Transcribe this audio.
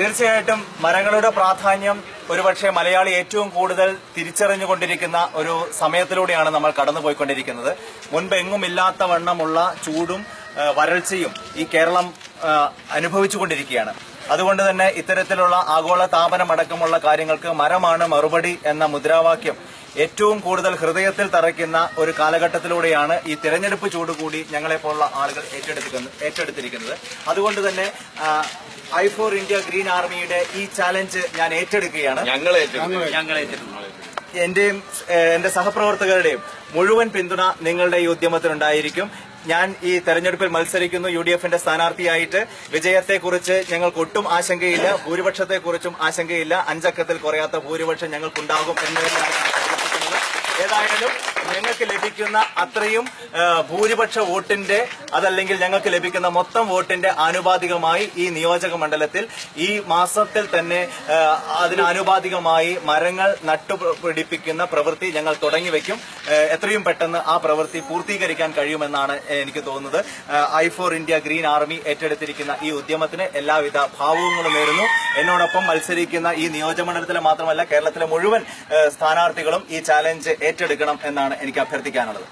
തീർച്ചയായിട്ടും മരങ്ങളുടെ പ്രാധാന്യം ഒരുപക്ഷെ മലയാളി ഏറ്റവും കൂടുതൽ തിരിച്ചറിഞ്ഞുകൊണ്ടിരിക്കുന്ന ഒരു സമയത്തിലൂടെയാണ് നമ്മൾ കടന്നുപോയിക്കൊണ്ടിരിക്കുന്നത്. മുൻപ് എങ്ങുമില്ലാത്ത വണ്ണമുള്ള ചൂടും വരൾച്ചയും ഈ കേരളം അനുഭവിച്ചു അനുഭവിച്ചുകൊണ്ടിരിക്കുകയാണ്. അതുകൊണ്ട് തന്നെ ഇത്തരത്തിലുള്ള ആഗോള താപനമടക്കമുള്ള കാര്യങ്ങൾക്ക് മരമാണ് മറുപടി എന്ന മുദ്രാവാക്യം ഏറ്റവും കൂടുതൽ ഹൃദയത്തിൽ തറയ്ക്കുന്ന ഒരു കാലഘട്ടത്തിലൂടെയാണ് ഈ തിരഞ്ഞെടുപ്പ് ചൂട് കൂടി ഞങ്ങളെപ്പോലുള്ള ആളുകൾ ഏറ്റെടുത്തിരിക്കുന്നത്. അതുകൊണ്ട് തന്നെ ഐ ഫോർ ഇന്ത്യ ഗ്രീൻ ആർമിയുടെ ഈ ചാലഞ്ച് ഞാൻ ഏറ്റെടുക്കുകയാണ്. എന്റെയും എന്റെ സഹപ്രവർത്തകരുടെയും മുഴുവൻ പിന്തുണ നിങ്ങളുടെ ഈ ഉദ്യമത്തിനുണ്ടായിരിക്കും. ഞാൻ ഈ തെരഞ്ഞെടുപ്പിൽ മത്സരിക്കുന്നു യു ഡി എഫിന്റെ സ്ഥാനാർത്ഥിയായിട്ട്. വിജയത്തെക്കുറിച്ച് ഞങ്ങൾക്ക് ഒട്ടും ആശങ്കയില്ല ഭൂരിപക്ഷത്തെക്കുറിച്ചും ആശങ്കയില്ല. അഞ്ചക്കത്തിൽ കുറയാത്ത ഭൂരിപക്ഷം ഞങ്ങൾക്കുണ്ടാകും എന്ന്. ഏതായാലും ഞങ്ങൾക്ക് ലഭിക്കുന്ന അത്രയും ഭൂരിപക്ഷ വോട്ടിന്റെ അതല്ലെങ്കിൽ ഞങ്ങൾക്ക് ലഭിക്കുന്ന മൊത്തം വോട്ടിന്റെ ആനുപാതികമായി ഈ നിയോജക മണ്ഡലത്തിൽ ഈ മാസത്തിൽ തന്നെ അതിനനുപാതികമായി മരങ്ങൾ നട്ടുപിടിപ്പിക്കുന്ന പ്രവൃത്തി ഞങ്ങൾ തുടങ്ങി വെക്കും ആ, എത്രയും പെട്ടെന്ന് ആ പ്രവൃത്തി പൂർത്തീകരിക്കാൻ കഴിയുമെന്നാണ് എനിക്ക് തോന്നുന്നത്. I for India green army ഏറ്റെടുത്തിരിക്കുന്ന ഈ ഉദ്യമത്തിന് എല്ലാവിധ ഭാവങ്ങളും നേരുന്നു. എന്നോടൊപ്പം മത്സരിക്കുന്ന ഈ നിയോജകമണ്ഡലത്തിലെ മാത്രമല്ല കേരളത്തിലെ മുഴുവൻ സ്ഥാനാർത്ഥികളും ഈ ചാലഞ്ച് ഏറ്റെടുക്കണം എന്നാണ് എനിക്ക് അഭ്യർത്ഥിക്കാനുള്ളത്.